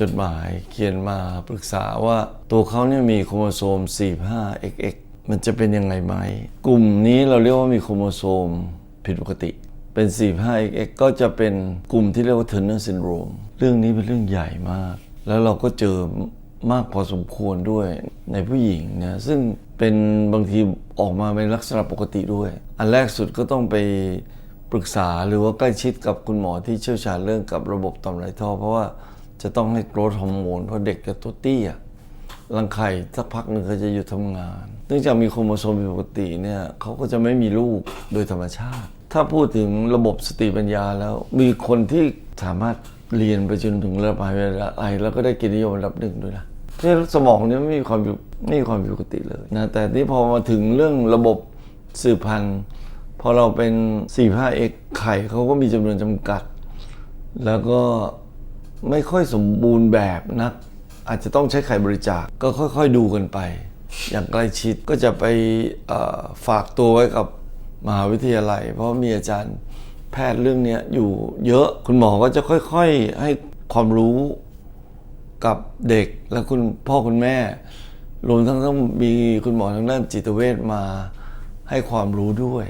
จดหมายเขียนมาปรึกษาว่าตัวเขาเนี่ยมีโครโมโซม 45XX มันจะเป็นยังไงไหม กลุ่มนี้เราเรียกว่ามีโครโมโซมผิดปกติ เป็น 45XX ก็จะเป็นกลุ่มที่เรียกว่า Turner syndrome เรื่องนี้เป็นเรื่องใหญ่มาก แล้วเราก็เจอมากพอสมควรด้วยในผู้หญิงนะซึ่งเป็นบางทีออกมาเป็นลักษณะปกติด้วย อันแรกสุดก็ต้องไปปรึกษาหรือว่าใกล้ชิดกับคุณหมอที่เชี่ยวชาญเรื่องกับระบบต่อมไรท่อ เพราะว่า จะต้องให้โกรทฮอร์โมนเพราะเด็กจะตัวเตี้ยรังไข่สักพักหนึ่งเขาจะหยุดทำงาน เนื่องจากมีโครโมโซมผิดปกติเนี่ยเขาก็จะไม่มีลูกโดยธรรมชาติ ถ้าพูดถึงระบบสติปัญญาแล้ว มีคนที่สามารถเรียนไปจนถึงระดับมหาวิทยาลัยแล้วก็ได้เกิจนิยมระดับหนึ่งด้วยนะเพราะฉะนั้นสมองเนี่ยไม่มีความไม่มีความผิดปกติเลยนะแต่นี่พอมาถึงเรื่องระบบสืบพันธุ์พอเราเป็น 45x ไข่เขาก็มีจำนวนจำกัด แล้วก็ ไม่ค่อยสมบูรณ์แบบนัก อาจจะต้องใช้ไข่บริจาคก็ค่อยๆดูกันไป อย่างใกล้ชิดก็จะไปฝากตัวไว้กับมหาวิทยาลัย เพราะมีอาจารย์แพทย์เรื่องนี้อยู่เยอะคุณหมอก็จะค่อยๆให้ความรู้กับเด็กและคุณพ่อคุณแม่ รวมทั้งต้องมีคุณหมอทางด้านจิตเวชมาให้ความรู้ด้วย